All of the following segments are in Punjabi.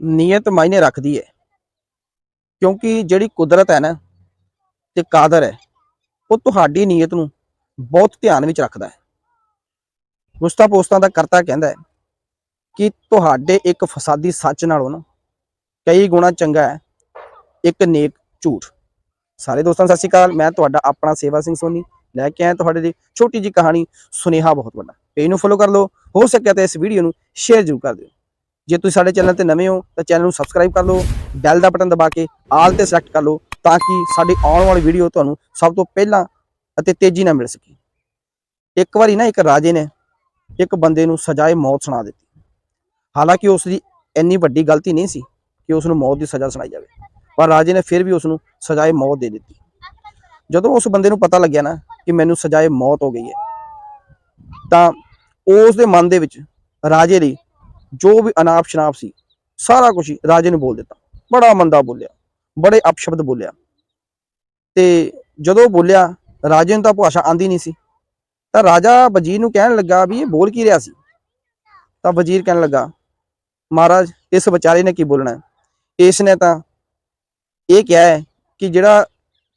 ਨੀਅਤ ਮਾਇਨੇ ਰੱਖਦੀ ਹੈ ਕਿਉਂਕਿ ਜਿਹੜੀ ਕੁਦਰਤ ਹੈ ਨਾ ਤੇ ਕਾਦਰ ਹੈ, ਉਹ ਤੁਹਾਡੀ ਨੀਅਤ ਨੂੰ ਬਹੁਤ ਧਿਆਨ ਵਿੱਚ ਰੱਖਦਾ ਹੈ। ਮੁਸਤਾ ਪੋਸਤਾਂ ਦਾ ਕਰਤਾ ਕਹਿੰਦਾ ਹੈ ਕਿ ਤੁਹਾਡੇ ਇੱਕ ਫਸਾਦੀ ਸੱਚ ਨਾਲੋਂ ਨਾ ਕਈ ਗੁਣਾ ਚੰਗਾ ਹੈ, ਇੱਕ ਨੇਕ ਝੂਠ। ਸਾਰੇ ਦੋਸਤਾਂ, ਸਤਿ ਸ਼੍ਰੀ ਅਕਾਲ, ਮੈਂ ਤੁਹਾਡਾ ਆਪਣਾ ਸੇਵਾ ਸਿੰਘ ਸੋਨੀ ਲੈ ਕੇ ਆਇਆ ਤੁਹਾਡੇ ਲਈ ਛੋਟੀ ਜੀ ਕਹਾਣੀ, ਸੁਨੇਹਾ ਬਹੁਤ ਵੱਡਾ। ਪੇਜ ਨੂੰ ਫੋਲੋ ਕਰ ਲਓ, ਹੋ ਸਕਿਆ ਤਾਂ ਇਸ ਵੀਡੀਓ ਨੂੰ ਸ਼ੇਅਰ ਜ਼ਰੂਰ ਕਰ ਦਿਓ। ਜੇ ਤੁਸੀਂ ਸਾਡੇ ਚੈਨਲ ਤੇ ਨਵੇਂ ਹੋ, ਤਾਂ ਚੈਨਲ ਨੂੰ ਸਬਸਕ੍ਰਾਈਬ ਕਰ ਲਓ ਬੈਲ ਦਾ ਬਟਨ ਦਬਾ ਕੇ ਆਲ ਤੇ ਸਿਲੈਕਟ ਕਰ ਲਓ, ਤਾਂ ਕਿ ਸਾਡੀ ਆਉਣ ਵਾਲੀ ਵੀਡੀਓ ਤੁਹਾਨੂੰ ਸਭ ਤੋਂ ਪਹਿਲਾਂ ਅਤੇ ਤੇਜ਼ੀ ਨਾਲ ਮਿਲ ਸਕੇ। ਇੱਕ ਵਾਰੀ ਨਾ ਇੱਕ ਰਾਜੇ ਨੇ ਇੱਕ ਬੰਦੇ ਨੂੰ ਸਜ਼ਾਏ ਮੌਤ ਸੁਣਾ ਦਿੱਤੀ। ਹਾਲਾਂਕਿ ਉਸ ਦੀ ਇੰਨੀ ਵੱਡੀ ਗਲਤੀ ਨਹੀਂ ਸੀ ਕਿ ਉਸ ਨੂੰ ਮੌਤ ਦੀ ਸਜ਼ਾ ਸੁਣਾਈ ਜਾਵੇ, ਪਰ ਰਾਜੇ ਨੇ ਫਿਰ ਵੀ ਉਸ ਨੂੰ ਸਜ਼ਾਏ ਮੌਤ ਦੇ ਦਿੱਤੀ। ਜਦੋਂ ਉਸ ਬੰਦੇ ਨੂੰ ਪਤਾ ਲੱਗਿਆ ਨਾ ਕਿ ਮੈਨੂੰ ਸਜ਼ਾਏ ਮੌਤ ਹੋ ਗਈ ਹੈ, ਤਾਂ ਉਸ ਦੇ ਮਨ ਦੇ ਵਿੱਚ ਰਾਜੇ ਲਈ ਜੋ ਵੀ ਅਨਾਪ ਸ਼ਨਾਪ ਸੀ, ਸਾਰਾ ਕੁਝ ਰਾਜੇ ਨੂੰ ਬੋਲ ਦਿੱਤਾ। ਬੜਾ ਮੰਦਾ ਬੋਲਿਆ, ਬੜੇ ਅਪਸ਼ਬਦ ਬੋਲਿਆ। ਤੇ ਜਦੋਂ ਬੋਲਿਆ, ਰਾਜੇ ਨੂੰ ਤਾਂ ਭਾਸ਼ਾ ਆਂਦੀ ਨਹੀਂ ਸੀ। ਤਾਂ ਰਾਜਾ ਵਜ਼ੀਰ ਨੂੰ ਕਹਿਣ ਲੱਗਾ ਵੀ ਇਹ ਬੋਲ ਕੀ ਰਿਹਾ ਸੀ? ਤਾਂ ਵਜ਼ੀਰ ਕਹਿਣ ਲੱਗਾ, ਮਹਾਰਾਜ, ਇਸ ਵਿਚਾਰੇ ਨੇ ਕੀ ਬੋਲਣਾ ਹੈ? ਇਸ ਨੇ ਤਾਂ ਇਹ ਕਿਹਾ ਹੈ ਕਿ ਜਿਹੜਾ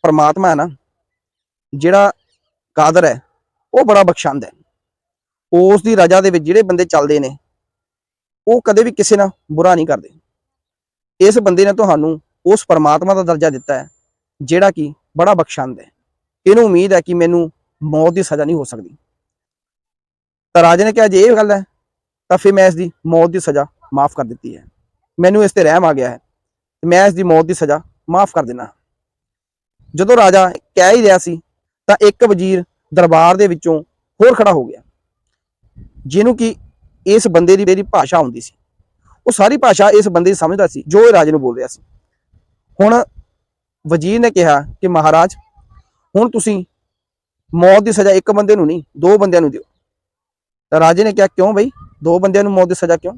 ਪਰਮਾਤਮਾ ਹੈ ਨਾ, ਜਿਹੜਾ ਕਾਦਰ ਹੈ, ਉਹ ਬੜਾ ਬਖਸ਼ੰਦ ਹੈ। ਉਸ ਦੀ ਰਜਾ ਦੇ ਵਿੱਚ ਜਿਹੜੇ ਬੰਦੇ ਚੱਲਦੇ ਨੇ ਉਹ ਕਦੇ ਵੀ ਕਿਸੇ ਨਾਲ ਬੁਰਾ ਨਹੀਂ ਕਰਦੇ। ਇਸ ਬੰਦੇ ਨੇ ਤੁਹਾਨੂੰ ਉਸ ਪਰਮਾਤਮਾ ਦਾ ਦਰਜਾ ਦਿੱਤਾ ਹੈ, ਜਿਹੜਾ ਕਿ ਬੜਾ ਬਖਸ਼ੰਦ ਹੈ। ਇਹਨੂੰ ਉਮੀਦ ਹੈ ਕਿ ਮੈਨੂੰ ਮੌਤ ਦੀ ਸਜ਼ਾ ਨਹੀਂ ਹੋ ਸਕਦੀ। ਤਾਂ ਰਾਜੇ ਨੇ ਕਿਹਾ, ਜੇ ਇਹ ਗੱਲ ਹੈ, ਤਾਂ ਫਿਰ ਮੈਂ ਇਸ ਦੀ ਮੌਤ ਦੀ ਸਜ਼ਾ ਮਾਫ ਕਰ ਦਿੱਤੀ ਹੈ। ਮੈਨੂੰ ਇਸ ਤੇ ਰਹਿਮ ਆ ਗਿਆ ਹੈ ਮੈਂ ਇਸ ਦੀ ਮੌਤ ਦੀ ਸਜ਼ਾ ਮਾਫ ਕਰ ਦੇਣਾ ਜਦੋਂ ਰਾਜਾ ਕਹਿ ਹੀ ਰਿਹਾ ਸੀ, ਤਾਂ ਇੱਕ ਵਜ਼ੀਰ ਦਰਬਾਰ ਦੇ ਵਿੱਚੋਂ ਹੋਰ ਖੜਾ ਹੋ ਗਿਆ, ਜਿਹਨੂੰ ਕਿ ਇਸ ਬੰਦੇ ਦੀ ਮੇਰੀ ਭਾਸ਼ਾ ਹੁੰਦੀ ਸੀ। ਉਹ ਸਾਰੀ ਭਾਸ਼ਾ ਇਸ ਬੰਦੇ ਸਮਝਦਾ ਸੀ, ਜੋ ਇਹ ਰਾਜੇ ਨੂੰ ਬੋਲ ਰਿਹਾ ਸੀ। ਹੁਣ ਵਜ਼ੀਰ ਨੇ ਕਿਹਾ ਕਿ ਮਹਾਰਾਜ, ਹੁਣ ਤੁਸੀਂ ਮੌਤ ਦੀ ਸਜ਼ਾ ਇੱਕ ਬੰਦੇ ਨੂੰ ਨਹੀਂ, ਦੋ ਬੰਦਿਆਂ ਨੂੰ ਦਿਓ। ਤਾਂ ਰਾਜੇ ਨੇ ਕਿਹਾ, ਕਿਉਂ ਬਈ? ਦੋ ਬੰਦਿਆਂ ਨੂੰ ਮੌਤ ਦੀ ਸਜ਼ਾ ਕਿਉਂ?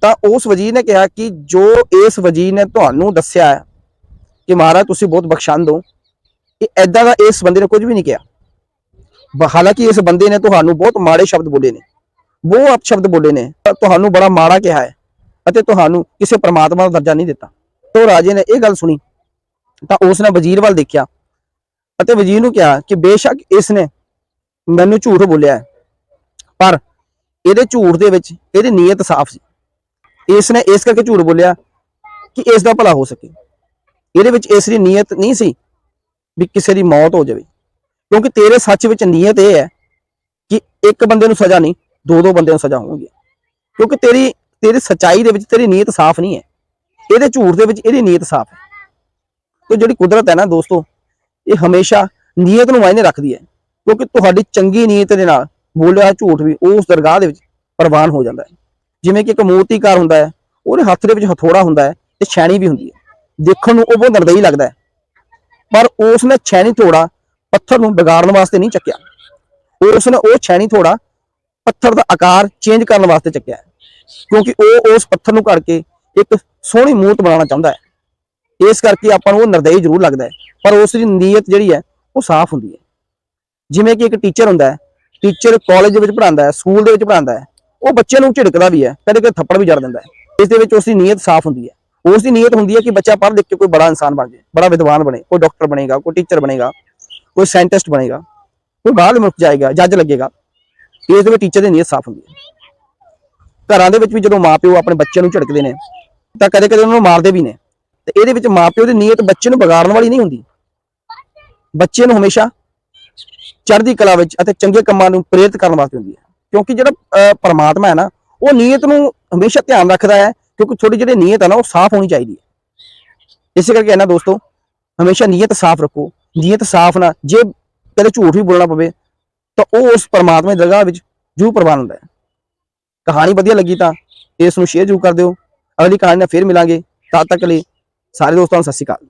ਤਾਂ ਉਸ ਵਜ਼ੀਰ ਨੇ ਕਿਹਾ ਕਿ ਜੋ ਇਸ ਵਜ਼ੀਰ ਨੇ ਤੁਹਾਨੂੰ ਦੱਸਿਆ ਹੈ ਕਿ ਮਹਾਰਾਜ, ਤੁਸੀਂ ਬਹੁਤ ਬਖਸ਼ੰਦ ਹੋ ਕਿ ਐਦਾਂ ਦਾ ਇਸ ਬੰਦੇ ਨੇ ਕੁਝ ਵੀ ਨਹੀਂ ਕਿਹਾ। ਬ- ਹਾਲਾਂਕਿ ਇਸ ਬੰਦੇ ਨੇ ਤੁਹਾਨੂੰ ਬਹੁਤ ਮਾੜੇ ਸ਼ਬਦ ਬੋਲੇ ਨੇ। ਬਹੁਤ ਅਪਸ਼ਬਦ ਬੋਲੇ ਨੇ ਤਾਂ ਤੁਹਾਨੂੰ ਬੜਾ ਮਾੜਾ ਕਿਹਾ ਹੈ ਅਤੇ ਤੁਹਾਨੂੰ ਕਿਸੇ ਪ੍ਰਮਾਤਮਾ ਦਾ ਦਰਜਾ ਨਹੀਂ ਦਿੱਤਾ ਤੋਂ ਰਾਜੇ ਨੇ ਇਹ ਗੱਲ ਸੁਣੀ ਤਾਂ ਉਸ ਨੇ ਵਜ਼ੀਰ ਵੱਲ ਦੇਖਿਆ ਅਤੇ ਵਜ਼ੀਰ ਨੂੰ ਕਿਹਾ ਕਿ ਬੇਸ਼ੱਕ ਇਸ ਨੇ ਮੈਨੂੰ ਝੂਠ ਬੋਲਿਆ ਹੈ ਪਰ ਇਹਦੇ ਝੂਠ ਦੇ ਵਿੱਚ ਇਹਦੀ ਨੀਅਤ ਸਾਫ਼ ਸੀ ਇਸ ਨੇ ਇਸ ਕਰਕੇ ਝੂਠ ਬੋਲਿਆ ਕਿ ਇਸ ਦਾ ਭਲਾ ਹੋ ਸਕੇ ਇਹਦੇ ਵਿੱਚ ਇਸ ਦੀ ਨੀਅਤ ਨਹੀਂ ਸੀ ਵੀ ਕਿਸੇ ਦੀ ਮੌਤ ਹੋ ਜਾਵੇ ਕਿਉਂਕਿ ਤੇਰੇ ਸੱਚ ਵਿੱਚ ਨੀਅਤ ਇਹ ਹੈ ਕਿ ਇੱਕ ਬੰਦੇ ਨੂੰ ਸਜ਼ਾ ਨਹੀਂ ਦੋ ਦੋ ਬੰਦਿਆਂ ਨੂੰ ਸਜ਼ਾ ਹੋਊਗੀ। ਕਿਉਂਕਿ ਤੇਰੀ ਤੇਰੀ ਸਚਾਈ ਦੇ ਵਿੱਚ ਤੇਰੀ ਨੀਅਤ ਸਾਫ਼ ਨਹੀਂ ਹੈ। ਇਹਦੇ ਝੂਠ ਦੇ ਵਿੱਚ ਇਹਦੀ ਨੀਅਤ ਸਾਫ਼ ਹੈ। ਤੇ ਜਿਹੜੀ ਕੁਦਰਤ ਹੈ ਨਾ ਦੋਸਤੋ, ਇਹ ਹਮੇਸ਼ਾ ਨੀਅਤ ਨੂੰ ਮਾਇਨੇ ਰੱਖਦੀ ਹੈ। ਕਿਉਂਕਿ ਤੁਹਾਡੀ ਚੰਗੀ ਨੀਅਤ ਦੇ ਨਾਲ ਬੋਲਿਆ ਹੋਇਆ ਝੂਠ ਵੀ ਉਸ ਦਰਗਾਹ ਦੇ ਵਿੱਚ ਪ੍ਰਵਾਨ ਹੋ ਜਾਂਦਾ ਹੈ। ਜਿਵੇਂ ਕਿ ਇੱਕ ਮੂਰਤੀਕਾਰ ਹੁੰਦਾ ਹੈ, ਉਹਦੇ ਹੱਥ ਦੇ ਵਿੱਚ ਹਥੋੜਾ ਹੁੰਦਾ ਹੈ ਤੇ ਛੈਣੀ ਵੀ ਹੁੰਦੀ ਹੈ। ਦੇਖਣ ਨੂੰ ਉਹ ਬਹੁਤ ਨਰਦਈ ਲੱਗਦਾ ਹੈ। ਪਰ ਉਸ ਨੇ ਛੈਣੀ ਥੋੜਾ ਪੱਥਰ ਨੂੰ ਵਿਗਾੜਨ ਵਾਸਤੇ ਨਹੀਂ ਚੱਕਿਆ। ਉਸ ਨੇ ਉਹ ਛੈਣੀ ਥੋੜਾ ਪੱਥਰ ਦਾ ਆਕਾਰ ਚੇਂਜ ਕਰਨ ਵਾਸਤੇ ਚੱਕਿਆ ਹੈ। ਕਿਉਂਕਿ ਉਹ ਉਸ ਪੱਥਰ ਨੂੰ ਕਰਕੇ ਇੱਕ ਸੋਹਣੀ ਮੂਰਤ ਬਣਾਉਣਾ ਚਾਹੁੰਦਾ ਹੈ। ਇਸ ਕਰਕੇ ਆਪਾਂ ਨੂੰ ਉਹ ਨਰਦਈ ਜ਼ਰੂਰ ਲੱਗਦਾ ਹੈ। ਪਰ ਉਸ ਦੀ ਨੀਅਤ ਜਿਹੜੀ ਹੈ, ਉਹ ਸਾਫ਼ ਹੁੰਦੀ ਹੈ। ਜਿਵੇਂ ਕਿ ਇੱਕ ਟੀਚਰ ਹੁੰਦਾ ਹੈ ਟੀਚਰ ਕਾਲਜ ਦੇ ਵਿੱਚ ਪੜ੍ਹਾਉਂਦਾ ਹੈ ਸਕੂਲ ਦੇ ਵਿੱਚ ਪੜ੍ਹਾਉਂਦਾ ਹੈ, ਉਹ ਬੱਚੇ ਨੂੰ ਝਿੜਕਦਾ ਵੀ ਹੈ, ਕਦੇ ਕਦੇ ਥੱਪੜ ਵੀ ਜੜ ਦਿੰਦਾ ਹੈ। ਇਸ ਦੇ ਵਿੱਚ ਉਸ ਦੀ ਨੀਅਤ ਸਾਫ਼ ਹੁੰਦੀ ਹੈ। ਉਸ ਦੀ ਨੀਅਤ ਹੁੰਦੀ ਹੈ ਕਿ ਬੱਚਾ ਪੜ੍ਹ ਲਿਖ ਕੇ ਕੋਈ ਬੜਾ ਇਨਸਾਨ ਬਣ ਜਾਏ, ਬੜਾ ਵਿਦਵਾਨ ਬਣੇ, ਕੋਈ ਡਾਕਟਰ ਬਣੇਗਾ, ਕੋਈ ਟੀਚਰ ਬਣੇਗਾ, ਕੋਈ ਸਾਇੰਟਿਸਟ ਬਣੇਗਾ ਕੋਈ ਬਾਹਰ ਮੁਲਕ ਜਾਏਗਾ, ਜੱਜ ਲੱਗੇਗਾ। ਇਸ ਦੇ ਵਿੱਚ ਟੀਚਰ ਦੀ ਨੀਅਤ ਸਾਫ਼ ਹੁੰਦੀ ਹੈ। ਘਰਾਂ ਦੇ ਵਿੱਚ ਵੀ ਜਦੋਂ ਮਾਪਿਓ ਆਪਣੇ ਬੱਚਿਆਂ ਨੂੰ ਝਿੜਕਦੇ ਨੇ, ਤਾਂ ਕਦੇ ਕਦੇ ਉਹਨਾਂ ਨੂੰ ਮਾਰਦੇ ਵੀ ਨੇ। ਤੇ ਇਹਦੇ ਵਿੱਚ ਮਾਪਿਓ ਦੀ ਨੀਅਤ ਬੱਚੇ ਨੂੰ ਵਿਗਾੜਨ ਵਾਲੀ ਨਹੀਂ ਹੁੰਦੀ। ਬੱਚੇ ਨੂੰ ਹਮੇਸ਼ਾ ਚੜ੍ਹਦੀ ਕਲਾ ਵਿੱਚ ਅਤੇ ਚੰਗੇ ਕੰਮਾਂ ਨੂੰ ਪ੍ਰੇਰਿਤ ਕਰਨ ਵਾਸਤੇ ਹੁੰਦੀ ਹੈ। ਕਿਉਂਕਿ ਜਿਹੜਾ ਪਰਮਾਤਮਾ ਹੈ ਨਾ, ਉਹ ਨੀਅਤ ਨੂੰ ਹਮੇਸ਼ਾ ਧਿਆਨ ਰੱਖਦਾ ਹੈ, ਕਿਉਂਕਿ ਤੁਹਾਡੀ ਜਿਹੜੀ ਨੀਅਤ ਹੈ ਨਾ, ਉਹ ਸਾਫ਼ ਹੋਣੀ ਚਾਹੀਦੀ ਹੈ। ਇਸੇ ਕਰਕੇ ਇਹਨਾਂ ਦੋਸਤੋ, ਹਮੇਸ਼ਾ ਨੀਅਤ ਸਾਫ਼ ਰੱਖੋ। ਨੀਅਤ ਸਾਫ਼ ਨਾ, ਜੇ ਕਦੇ ਝੂਠ ਵੀ ਬੋਲਣਾ ਪਵੇ ਤਾਂ ਉਹ ਉਸ ਪਰਮਾਤਮਾ ਦੀ ਦਰਗਾਹ ਵਿੱਚ ਜੂ ਪ੍ਰਵਾਨ ਹੁੰਦਾ ਹੈ। ਕਹਾਣੀ ਵਧੀਆ ਲੱਗੀ ਤਾਂ ਇਸ ਨੂੰ ਸ਼ੇਅਰ ਜ਼ਰੂਰ ਕਰ ਦਿਓ। ਅਗਲੀ ਕਹਾਣੀ ਨਾਲ ਫਿਰ ਮਿਲਾਂਗੇ। ਤਦ ਤੱਕ ਲਈ ਸਾਰੇ ਦੋਸਤਾਂ ਨੂੰ ਸਤਿ ਸ਼੍ਰੀ ਅਕਾਲ।